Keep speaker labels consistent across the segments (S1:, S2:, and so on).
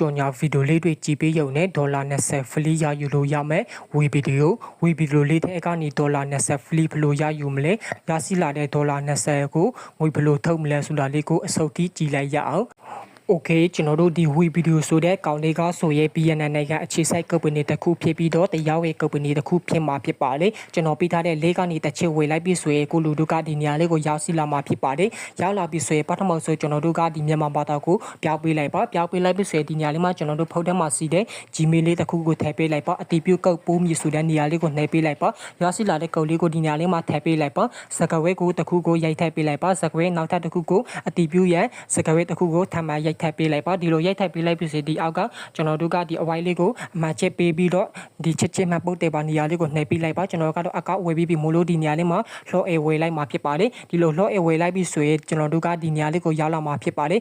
S1: ကြော်ညာဗီဒီယိုလေးတွေကြည့်ပေးရုံနဲ့ဒေါ်လာ20ဖလီရယူလို့ရမယ်ဝေဗီဒီယိုဝေဗီဒီယိုလေးထဲကနေဒေါ်လာ20ဖလီဘယ်လိုရယူမလဲရရှိလာတဲ့ဒေါ်လာ20ကိုငွေဘယ်လိုထုတ်မလဲဆိုတာလေးကိုအစုပ်ကြီးကြည့်လိုက်ရအောင် โอเคကျွန်တော်တို့ဒီဝီဗီဒီယိုဆိုတဲ့ကောင်လေးကဆိုရဲ BNN နိုင်ငံအခြေစိုက်ကုမ္ပဏီတစ်ခုဖြစ်ပြီးတော့တရားဝင်ကုမ္ပဏီတစ်ခုဖြစ်မှာဖြစ်ပါလေကျွန်တော်ပေးထားတဲ့လေးကနေတစ်ချက်ဝေလိုက်ပြီးဆိုရဲကိုလူတို့ကဒီနေရာလေးကိုရောက်စီလာမှာဖြစ်ပါတယ်ရောက်လာပြီးဆိုရဲပထမဆုံးကျွန်တော်တို့ကဒီမြန်မာဘာသာကိုပြောင်းပေးလိုက်ပါပြောင်းပေးလိုက်ပြီးဆိုရဲဒီနေရာလေးမှာကျွန်တော်တို့ဖုန်းထဲမှာစီတဲ့ Gmail လေးတစ်ခုကိုထည့်ပေးလိုက်ပါအတီးပြုတ်ကုတ်ပိုးမြည်ဆိုတဲ့နေရာလေးကိုနှိပ်ပေးလိုက်ပါရောက်စီလာတဲ့ကုတ်လေးကိုဒီနေရာလေးမှာထည့်ပေးလိုက်ပါစကဝဲကိုတစ်ခုကိုရိုက်ထည့်ပေးလိုက်ပါစကဝဲနောက်ထပ်တစ်ခုကိုအတီးပြုတ်ရဲ့စကဝဲတစ်ခုကိုထပ်မံရိုက် ထည့်ပေးလိုက်ပါဒီလိုရိုက်ထည့်ပေးလိုက်ပြီးစီဒီအောက်ကကျွန်တော်တို့ကဒီအဝိုင်းလေးကိုအမှန်ချက်ပေးပြီးတော့ဒီချက်ချင်းမှပုတ်တယ်ပါနေရာလေးကိုနှိပ်ပေးလိုက်ပါကျွန်တော်ကတော့အကောက်ဝယ်ပြီးပြီမို့လို့ဒီနေရာလေးမှာလော့အေဝယ်လိုက်မှာဖြစ်ပါတယ်ဒီလိုလော့အေဝယ်လိုက်ပြီးဆိုရင်ကျွန်တော်တို့ကဒီနေရာလေးကိုရောက်လာမှာဖြစ်ပါတယ်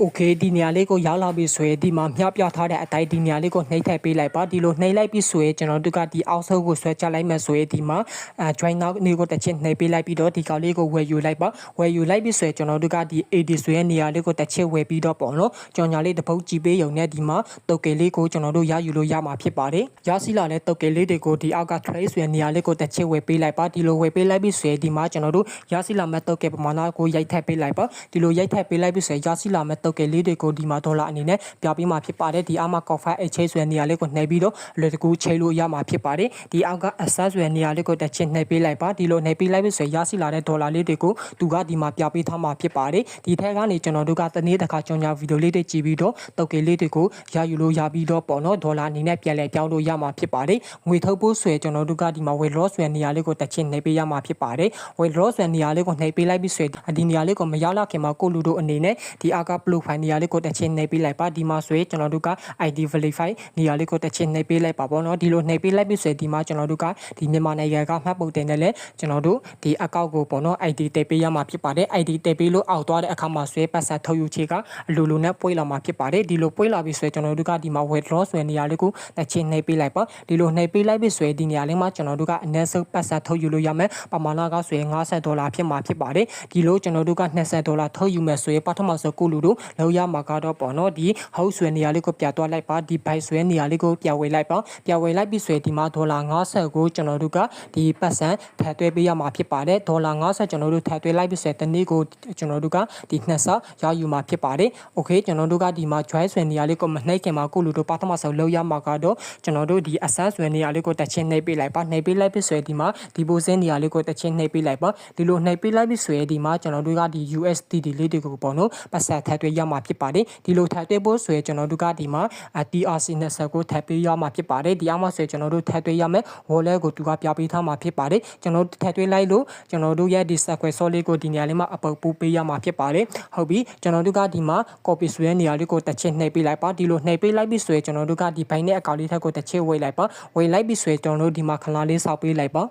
S1: โอเคဒီနေရာလေးကိုရောက်လာပြီဆိုရင်ဒီမှာမျှပြထားတဲ့အတိုင်းဒီနေရာလေးကိုနှိပ်ထည့်ပေးလိုက်ပါဒီလိုနှိပ်လိုက်ပြီဆိုရင်ကျွန်တော်တို့ကဒီအောက်ဆုံးကိုဆွဲချလိုက်မယ်ဆိုရင်ဒီမှာအဲ join now နေကိုတစ်ချက်နှိပ်ပေးလိုက်ပြီးတော့ဒီကောင်လေးကိုဝယ်ယူလိုက်ပါဝယ်ယူလိုက်ပြီဆိုရင်ကျွန်တော်တို့ကဒီ AD ဆိုရဲ့နေရာလေးကိုတစ်ချက်ဝယ်ပြီးတော့ပေါ့နော်ကြော်ညာလေးတစ်ပုတ်ကြည့်ပေးရုံနဲ့ဒီမှာတုတ်ကလေးကိုကျွန်တော်တို့ရယူလို့ရမှာဖြစ်ပါတယ်ရရှိလာတဲ့တုတ်ကလေးတွေကိုဒီအောက်က trace ဆိုရဲ့နေရာလေးကိုတစ်ချက်ဝယ်ပေးလိုက်ပါဒီလိုဝယ်ပေးလိုက်ပြီဆိုရင်ဒီမှာကျွန်တော်တို့ရရှိလာမဲ့တုတ်ကပမာဏကိုရိုက်ထည့်ပေးလိုက်ပါဒီလိုရိုက်ထည့်ပေးလိုက်ပြီဆိုရင်ရရှိလာမဲ့ တုတ်ကလေးတွေကိုဒီမှာဒေါ်လာအနေနဲ့ပြပေးမှာဖြစ်ပါတယ်ဒီအောက်မှာ coffee exchange ဆိုတဲ့နေရာလေးကိုနှိပ်ပြီးတော့လွယ်တကူချိန်လို့ရမှာဖြစ်ပါတယ်ဒီအောက်က access ဆိုတဲ့နေရာလေးကိုတစ်ချက်နှိပ်ပေးလိုက်ပါဒီလိုနှိပ်ပေးလိုက်ပြီဆိုရင်ရရှိလာတဲ့ဒေါ်လာလေးတွေကိုသူကဒီမှာပြပေးထားမှာဖြစ်ပါတယ်ဒီထက်ကနေကျွန်တော်တို့ကတနေ့တစ်ခါကြောင်ညာဗီဒီယိုလေးတွေကြည့်ပြီးတော့တုတ်ကလေးတွေကိုရယူလို့ရပြီးတော့ပေါ့နော်ဒေါ်လာအနေနဲ့ပြန်လည်ပြောင်းလို့ရမှာဖြစ်ပါတယ်ငွေထုတ်ဖို့ဆိုရင်ကျွန်တော်တို့ကဒီမှာ weight loss ဆိုတဲ့နေရာလေးကိုတစ်ချက်နှိပ်ပေးရမှာဖြစ်ပါတယ် weight loss ဆိုတဲ့နေရာလေးကိုနှိပ်ပေးလိုက်ပြီဆိုရင်ဒီနေရာလေးကိုမရောက်လာခင်မှာကိုလူတို့အနေနဲ့ဒီအောက်က profile နေရာလေးကိုတစ်ချက်နှိပ်ပေးလိုက်ပါဒီမှာဆိုရင်ကျွန်တော်တို့က ID verify နေရာလေးကိုတစ်ချက်နှိပ်ပေးလိုက်ပါပေါ့နော်ဒီလိုနှိပ်ပေးလိုက်ပြီဆိုရင်ဒီမှာကျွန်တော်တို့ကဒီမြန်မာနိုင်ငံကမှတ်ပုံတင်တယ်လေကျွန်တော်တို့ဒီ account ကိုပေါ့နော် ID တည်ပေးရမှာဖြစ်ပါတယ် ID တည်ပေးလို့အောက်သွားတဲ့အခါမှာဆိုရင်ပတ်ဆက်ထုတ်ယူချေကအလိုလိုနဲ့ပွေးလာမှာဖြစ်ပါတယ်ဒီလိုပွေးလာပြီဆိုရင်ကျွန်တော်တို့ကဒီမှာ withdraw ဆိုတဲ့နေရာလေးကိုတစ်ချက်နှိပ်ပေးလိုက်ပါဒီလိုနှိပ်ပေးလိုက်ပြီဆိုရင်ဒီနေရာလေးမှာကျွန်တော်တို့ကအနည်းဆုံးပတ်ဆက်ထုတ်ယူလို့ရမယ်ပမာဏကဆိုရင်50ဒေါ်လာဖြစ်မှာဖြစ်ပါတယ်ဒီလိုကျွန်တော်တို့က20ဒေါ်လာထုတ်ယူမယ်ဆိုရင်ပထမဆုံးကိုလူတို့လောက်ရမှာကတော့ပေါ့နော်ဒီ house ဆွဲနေရာလေးကိုပြသွားလိုက်ပါဒီ buy ဆွဲနေရာလေးကိုပြဝေလိုက်ပါပြဝေလိုက်ပြီးဆွဲဒီမှာဒေါ်လာ50ကိုကျွန်တော်တို့ကဒီပတ်စံထည့်သွင်းပေးရမှာဖြစ်ပါတယ်ဒေါ်လာ50ကျွန်တော်တို့ထည့်သွင်းလိုက်ပြီးဆွဲတနေ့ကိုကျွန်တော်တို့ကဒီနှစ်ဆရယူမှာဖြစ်ပါတယ်โอเคကျွန်တော်တို့ကဒီမှာ join ဆွဲနေရာလေးကိုမနှိပ်ခင်မှာကိုလူတို့ပထမဆုံးလောက်ရမှာကတော့ကျွန်တော်တို့ဒီ asset ဆွဲနေရာလေးကိုတစ်ချင်းနှိပ်ပေးလိုက်ပါနှိပ်ပေးလိုက်ပြီးဆွဲဒီမှာ deposit နေရာလေးကိုတစ်ချင်းနှိပ်ပေးလိုက်ပါဒီလိုနှိပ်ပေးလိုက်ပြီးဆွဲဒီမှာကျွန်တော်တို့ကဒီ USDT လေးတွေကိုပေါ့နော်ပတ်စံထည့်သွင်း ရမှာဖြစ်ပါတယ်ဒီလိုထည့်သွင်းဖို့ဆွဲကျွန်တော်တို့ကဒီမှာ TRC 20ကိုထည့်ပေးရမှာဖြစ်ပါတယ်ဒီအောင်မှာဆိုကျွန်တော်တို့ထည့်သွင်းရမယ် wallet ကိုသူကပြပေးထားမှာဖြစ်ပါတယ်ကျွန်တော်တို့ထည့်သွင်းလိုက်လို့ကျွန်တော်တို့ရဲ့ဒီ circle solid ကိုဒီနေရာလေးမှာအပုတ်ပို့ပေးရမှာဖြစ်ပါတယ်ဟုတ်ပြီကျွန်တော်တို့ကဒီမှာ copy ဆွဲနေရာလေးကိုတစ်ချက်နှိပ်ပေးလိုက်ပါဒီလိုနှိပ်ပေးလိုက်ပြီဆိုရင်ကျွန်တော်တို့ကဒီဘိုင်းနဲ့အကောင့်လေးထက်ကိုတစ်ချက်ဝေးလိုက်ပါဝေးလိုက်ပြီဆိုရင်ကျွန်တော်တို့ဒီမှာခလာလေးစောက်ပေးလိုက်ပါ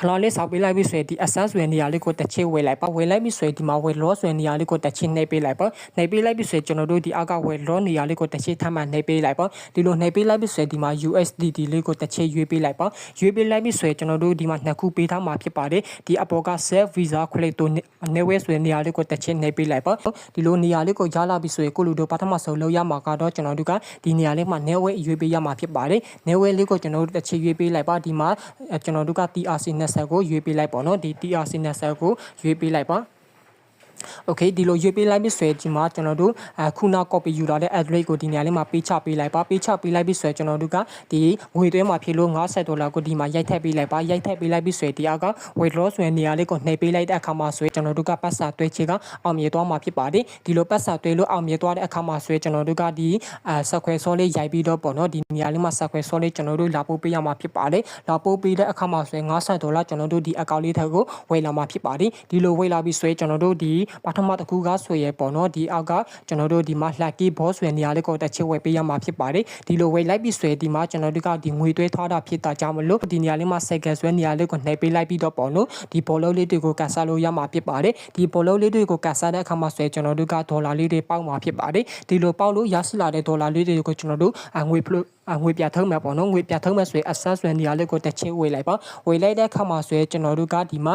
S1: ခလာလေးဆောက်ပေးလိုက်ပြီဆိုရင်ဒီ access ဝင်နေရာလေးကိုတစ်ချစ်ဝယ်လိုက်ပါဝယ်လိုက်ပြီဆိုရင်ဒီမှာဝယ် loss ဝင်နေရာလေးကိုတစ်ချစ်နှိပ်ပေးလိုက်ပါနှိပ်ပေးလိုက်ပြီဆိုရင်ကျွန်တော်တို့ဒီအောက်ကဝယ် loss နေရာလေးကိုတစ်ချစ်ထပ်မံနှိပ်ပေးလိုက်ပါဒီလိုနှိပ်ပေးလိုက်ပြီဆိုရင်ဒီမှာ USDT လေးကိုတစ်ချစ်ရွေးပေးလိုက်ပါရွေးပေးလိုက်ပြီဆိုရင်ကျွန်တော်တို့ဒီမှာနှစ်ခုပေးထားမှာဖြစ်ပါတယ်ဒီအပေါ်က self visa ခွလေတိုနေဝဲဆိုရင်နေရာလေးကိုတစ်ချစ်နှိပ်ပေးလိုက်ပါဒီလိုနေရာလေးကိုရလာပြီဆိုရင်ကိုလူတို့ပထမဆုံးလောက်ရမှာကတော့ကျွန်တော်တို့ကဒီနေရာလေးမှာနေဝဲရွေးပေးရမှာဖြစ်ပါတယ်နေဝဲလေးကိုကျွန်တော်တို့တစ်ချစ်ရွေးပေးလိုက်ပါဒီမှာကျွန်တော်တို့က TRC 20ကိုရွေးပေးလိုက်ပေါ့နော်ဒီ TRC 20ကိုရွေးပေးလိုက်ပါ okay ဒီလိုရွေးပေးလိုက်ပြီဆိုရင်ဒီမှာကျွန်တော်တို့အခုနောက် copy ယူလာတဲ့ address ကိုဒီနေရာလေးမှာပေးချပေးလိုက်ပါပေးချပေးလိုက်ပြီဆိုရင်ကျွန်တော်တို့ကဒီငွေသွင်းမှာဖြစ်လို့50ဒေါ်လာကိုဒီမှာရိုက်ထည့်ပေးလိုက်ပါရိုက်ထည့်ပေးလိုက်ပြီဆိုရင်ဒီအက withdraw ဆိုတဲ့နေရာလေးကိုနှိပ်ပေးလိုက်တဲ့အခါမှာဆိုရင်ကျွန်တော်တို့ကပတ်စာတွဲချေကအောင်မြင်သွားမှာဖြစ်ပါတယ်ဒီလိုပတ်စာတွဲလို့အောင်မြင်သွားတဲ့အခါမှာဆိုရင်ကျွန်တော်တို့ကဒီအဲဆက်ခွဲစောလေးရိုက်ပြီးတော့ပေါ့နော်ဒီနေရာလေးမှာဆက်ခွဲစောလေးကျွန်တော်တို့လာပို့ပေးရမှာဖြစ်ပါတယ်လာပို့ပေးတဲ့အခါမှာဆိုရင်50ဒေါ်လာကျွန်တော်တို့ဒီအကောင့်လေးထက်ကိုဝယ်လာမှာဖြစ်ပါတယ်ဒီလိုဝယ်လာပြီးဆိုရင်ကျွန်တော်တို့ဒီပထမတစ်ခုကဆိုရဲပေါ့နော်ဒီအောက်ကကျွန်တော်တို့ဒီမှာ lucky boss ဆွဲနေရာလေးကိုတစ်ချက်ဝယ်ပေးရမှာဖြစ်ပါတယ်ဒီလိုဝယ်လိုက်ပြီးဆွဲဒီမှာကျွန်တော်တို့ကဒီငွေသွဲထားတာဖြစ်တာကြောင့်မလို့ဒီနေရာလေးမှာ second ဆွဲနေရာလေးကိုနှိပ်ပေးလိုက်ပြီးတော့ပေါ့နော်ဒီဘောလုံးလေးတွေကိုကန်ဆယ်လို့ရမှာဖြစ်ပါတယ်ဒီဘောလုံးလေးတွေကိုကန်ဆယ်တဲ့အခါမှာဆွဲကျွန်တော်တို့ကဒေါ်လာလေးတွေပေါက်မှာဖြစ်ပါတယ်ဒီလိုပေါက်လို့ရရှိလာတဲ့ဒေါ်လာလေးတွေကိုကျွန်တော်တို့ငွေအငွေပြထုံးမယ်ပေါ့နော်ငွေပြထုံးမယ်ဆိုရင် access ဆိုတဲ့နေရာလေးကိုတစ်ချင်းဝေလိုက်ပါဝေလိုက်တဲ့အခါမှာဆိုရင်ကျွန်တော်တို့ကဒီမှာ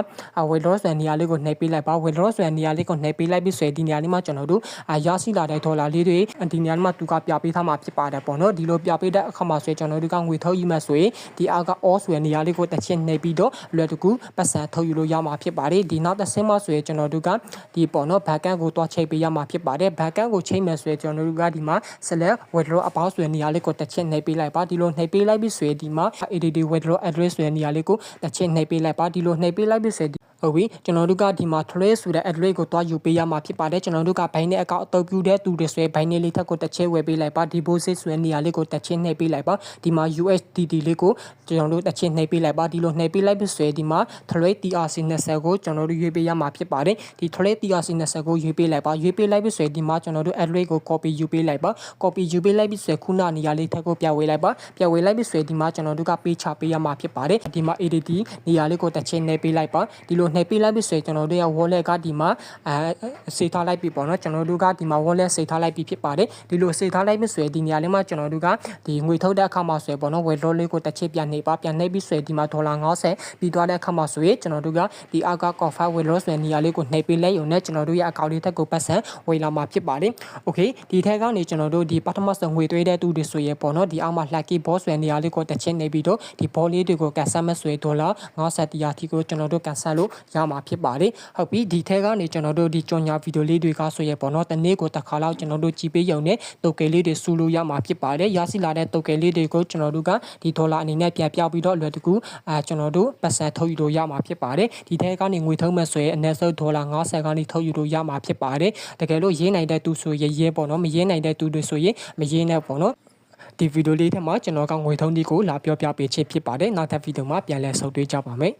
S1: withdraw ဆိုတဲ့နေရာလေးကိုနှိပ်ပေးလိုက်ပါ withdraw ဆိုတဲ့နေရာလေးကိုနှိပ်ပေးလိုက်ပြီးဆိုရင်ဒီနေရာလေးမှာကျွန်တော်တို့ရရှိလာတဲ့ဒေါ်လာလေးတွေဒီနေရာလေးမှာသူကပြပေးထားမှာဖြစ်ပါတယ်ပေါ့နော်ဒီလိုပြပေးတဲ့အခါမှာဆိုရင်ကျွန်တော်တို့ကငွေထုတ်ယူမယ်ဆိုရင်ဒီအောက်က all ဆိုတဲ့နေရာလေးကိုတစ်ချင်းနှိပ်ပြီးတော့လွယ်တကူပတ်စံထုတ်ယူလို့ရမှာဖြစ်ပါတယ်ဒီနောက်တစ်ဆင့်မှာဆိုရင်ကျွန်တော်တို့ကဒီပေါ့နော် backend ကိုတွားချိန်ပေးရမှာဖြစ်ပါတယ် backend ကိုချိန်မယ်ဆိုရင်ကျွန်တော်တို့ကဒီမှာ select withdraw about ဆိုတဲ့နေရာလေးကိုတစ်ချင်းနှိပ်ပေးလိုက်ပါဒီလိုနှိပ်ပေးလိုက်ပြီးဆိုရင်ဒီမှာ ADD withdraw address ဆိုတဲ့နေရာလေးကိုတစ်ချင်းနှိပ်ပေးလိုက်ပါဒီလိုနှိပ်ပေးလိုက်ပြီးဆိုရင်ဟုတ်ပြီကျွန်တော်တို့ကဒီမှာ trace ဆိုတဲ့ address ကိုတွားယူပေးရမှာဖြစ်ပါတယ်ကျွန်တော်တို့ကဘိုင်းနဲ့အကောင့်အတုပ်ပြူတဲ့သူတွေဆိုရင်ဘိုင်းနဲ့လေးထက်ကိုတစ်ချက်ဝယ်ပေးလိုက်ပါ deposit ဆိုတဲ့နေရာလေးကိုတစ်ချက်နှိပ်ပေးလိုက်ပါဒီမှာ USDT လေးကိုကျွန်တော်တို့တစ်ချက်နှိပ်ပေးလိုက်ပါဒီလိုနှိပ်ပေးလိုက်ပြီးဆိုရင်ဒီမှာ trade TRC 20ကိုကျွန်တော်တို့ရွေးပေးရမှာဖြစ်ပါတယ်ဒီ trade TRC 20ကိုရွေးပေးလိုက်ပါရွေးပေးလိုက်ပြီးဆိုရင်ဒီမှာကျွန်တော်တို့ address ကို copy ယူပေးလိုက်ပါ copy ယူပေးလိုက်ပြီးဆိုရင်ခုနနေရာလေးထက်ကိုပြဝေးလိုက်ပါပြဝေးလိုက်ပြီးဆိုရင်ဒီမှာကျွန်တော်တို့ကပေးချပေးရမှာဖြစ်ပါတယ်ဒီမှာ ADT နေရာလေးကိုတစ်ချက်နှိပ်ပေးလိုက်ပါဒီလိုနှိပ်ပေးလိုက်ပြီးဆိုရင်ကျွန်တော်တို့ရဲ့ wallet ကဒီမှာအဲစေထားလိုက်ပြီပေါ့နော်ကျွန်တော်တို့ကဒီမှာ wallet စေထားလိုက်ပြီဖြစ်ပါတယ်ဒီလိုစေထားလိုက်ပြီဆိုရင်ဒီနေရာလေးမှာကျွန်တော်တို့ကဒီငွေထုတ်တဲ့အခါမှာဆိုရင်ပေါ့နော် withdraw လေးကိုတစ်ချက်ပြန်နှိပ်ပါပြန်နှိပ်ပြီးဆိုရင်ဒီမှာဒေါ်လာ90ပြီးသွားတဲ့အခါမှာဆိုရင်ကျွန်တော်တို့ကဒီအောက်က confirm withdraw ဆိုတဲ့နေရာလေးကိုနှိပ်ပေးလိုက်ရုံနဲ့ကျွန်တော်တို့ရဲ့ account လေးထက်ကိုပတ်စံဝေလာမှာဖြစ်ပါတယ် okay ဒီထက်ကနေကျွန်တော်တို့ဒီပထမဆုံးငွေသွေးတဲ့သူတွေဆိုရင်ပေါ့နော်ဒီအောက်မှာ lucky boss ဆိုတဲ့နေရာလေးကိုတစ်ချက်နှိပ်ပြီးတော့ဒီ ball လေးတွေကိုကန်ဆယ်မဲ့ဆိုရင်ဒေါ်လာ90တရားထိကိုကျွန်တော်တို့ကန်ဆယ်လို့ရမှာဖြစ်ပါတယ်ဟုတ်ပြီဒီထက်ကနေကျွန်တော်တို့ဒီကြော်ညာဗီဒီယိုလေးတွေကဆိုရင်ပေါ့နော်တနေ့ကိုတစ်ခါလောက်ကျွန်တော်တို့ကြည့်ပေးရုံနဲ့တုတ်ကယ်လေးတွေစူးလို့ရမှာဖြစ်ပါတယ်ရရှိလာတဲ့တုတ်ကယ်လေးတွေကိုကျွန်တော်တို့ကဒီဒေါ်လာအနေနဲ့ပြန်ပြောက်ပြီးတော့အလွယ်တကူအဲကျွန်တော်တို့ပတ်စံထုတ်ယူလို့ရမှာဖြစ်ပါတယ်ဒီထက်ကနေငွေထုတ်မဲ့ဆိုရင်အနည်းဆုံးဒေါ်လာ90ကနေထုတ်ယူလို့ရမှာဖြစ်ပါတယ်တကယ်လို့ရေးနိုင်တဲ့သူဆိုရင်ရေးပေါ့နော်မရေးနိုင်တဲ့သူတွေဆိုရင်မရေးနဲ့ပေါ့နော်ဒီဗီဒီယိုလေးထဲမှာကျွန်တော်ကငွေထုံးဒီကိုလာပြောပြပေးချင်ဖြစ်ပါတယ်နောက်ထပ်ဗီဒီယိုမှာပြန်လည်ဆုံတွေ့ကြပါမယ်